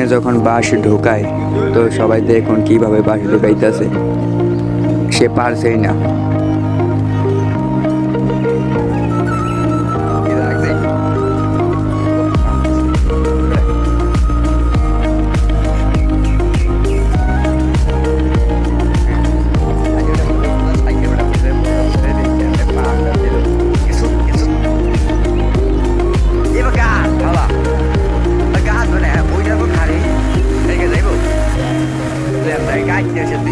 যখন বাস ঢোকায় তো সবাই দেখুন কীভাবে বাঁশ ঢোকাইতেছে। সে পারছেই না। Anh đều chuẩn.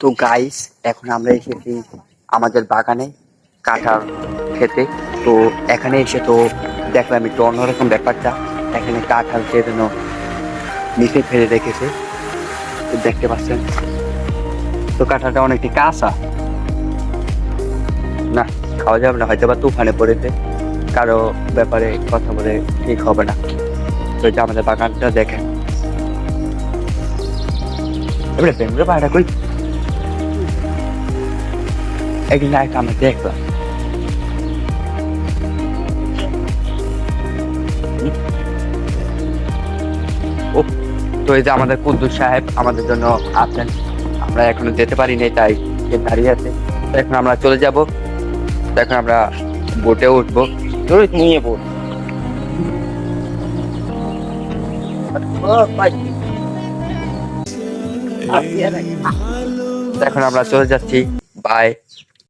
তো গাইস এখন আমরা এসেছি আমাদের বাগানে কাঁঠাল খেতে। তো এখানে এসে তো দেখলাম একটু অন্যরকম ব্যাপারটা। এখানে কাঁঠাল খেয়ে যেন নিচে ফেলে রেখেছে। তো দেখতে পাচ্ছেন। তো কাঁঠালটা অনেকটি কাঁচা। না, খাওয়া যাবে না হয়তো বা তুফানে পড়েছে। কারও ব্যাপারে কথা বলে ঠিক হবে না। তো আমাদের বাগানটা দেখেন। এবারে বেঙ্গুলো পাহাড়া কই? একদিন এক আমরা দেখলাম ও তো এই যে আমাদের কুদ্দুস সাহেব আমাদের জন্য আছেন। আমরা এখনও যেতে পারিনি তাই সে দাঁড়িয়ে আছে। এখন আমরা চলে যাব। এখন আমরা বোটে উঠবো। নিয়ে বোট। এখন আমরা চলে যাচ্ছি। বাই